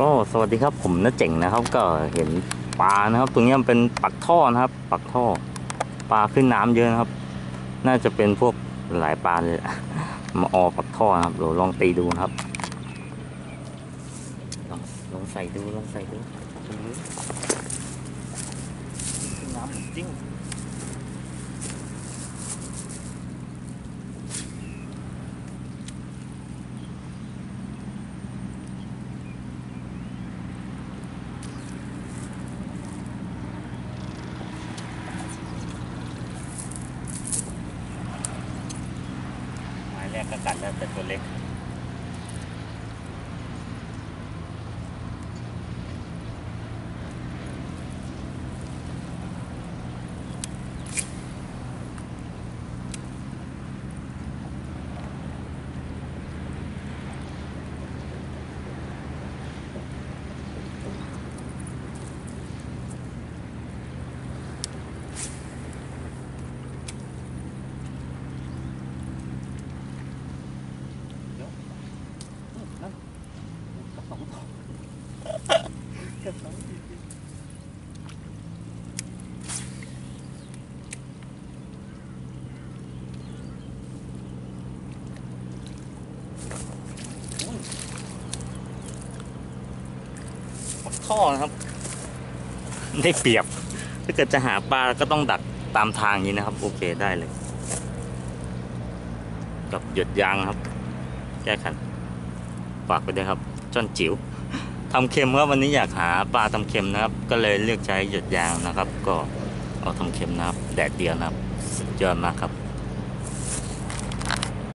ก็สวัสดีครับผมน้าเจ๋งนะครับ ก็เห็นปลานะครับ ตรงนี้มันเป็นปักท่อนะครับ ปักท่อปลาขึ้นน้ำเยอะนะครับ น่าจะเป็นพวกหลายปลาเลยมาออปักท่อนะครับเดี๋ยวลองตีดูครับลองลองใส่ดูลองใส่ดูน้ำจริง หมายกรกก็กัดแล้วแต่ตัวเล็ก กระสองจริงๆอุ้อนะครับ ได้เปรียบ ถ้าเกิดจะหาปลาก็ต้องดักตามทางอย่างนี้นะครับ โอเคได้เลย กับหยดยางครับ แก้ขันฝากไปด้วยครับจ้อนจิ๋ว ทำเค็มครับวันนี้อยากหาปลาทำเค็มนะครับ ก็เลยเลือกใช้หยดยางนะครับ ก็เอาทำเค็มนะครับ แดดเดียวนะครับ สุดยอดมากครับ